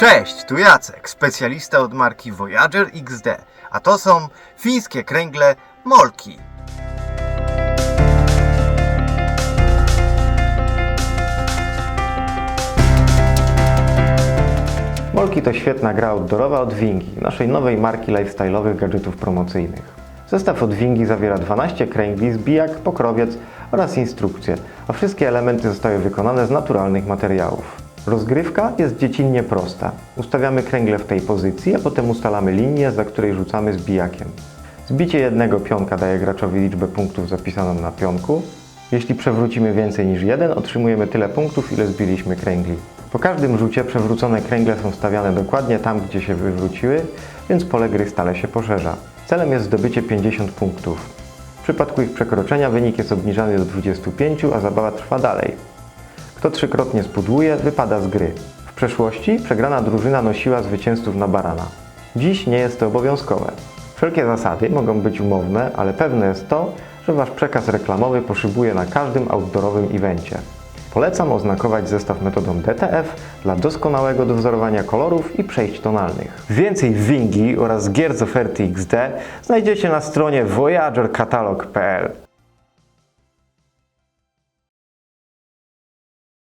Cześć, tu Jacek, specjalista od marki Voyager XD, a to są fińskie kręgle Molki. Molki to świetna gra outdoorowa od Wingi, naszej nowej marki lifestyle'owych gadżetów promocyjnych. Zestaw od Wingi zawiera 12 kręgli, zbijak, pokrowiec oraz instrukcje, a wszystkie elementy zostały wykonane z naturalnych materiałów. Rozgrywka jest dziecinnie prosta. Ustawiamy kręgle w tej pozycji, a potem ustalamy linię, za której rzucamy zbijakiem. Zbicie jednego pionka daje graczowi liczbę punktów zapisaną na pionku. Jeśli przewrócimy więcej niż jeden, otrzymujemy tyle punktów, ile zbiliśmy kręgli. Po każdym rzucie przewrócone kręgle są stawiane dokładnie tam, gdzie się wywróciły, więc pole gry stale się poszerza. Celem jest zdobycie 50 punktów. W przypadku ich przekroczenia wynik jest obniżany do 25, a zabawa trwa dalej. Kto trzykrotnie spudłuje, wypada z gry. W przeszłości przegrana drużyna nosiła zwycięzców na barana. Dziś nie jest to obowiązkowe. Wszelkie zasady mogą być umowne, ale pewne jest to, że Wasz przekaz reklamowy poszybuje na każdym outdoorowym evencie. Polecam oznakować zestaw metodą DTF dla doskonałego dowzorowania kolorów i przejść tonalnych. Więcej Wingi oraz gier z oferty XD znajdziecie na stronie voyagerkatalog.pl.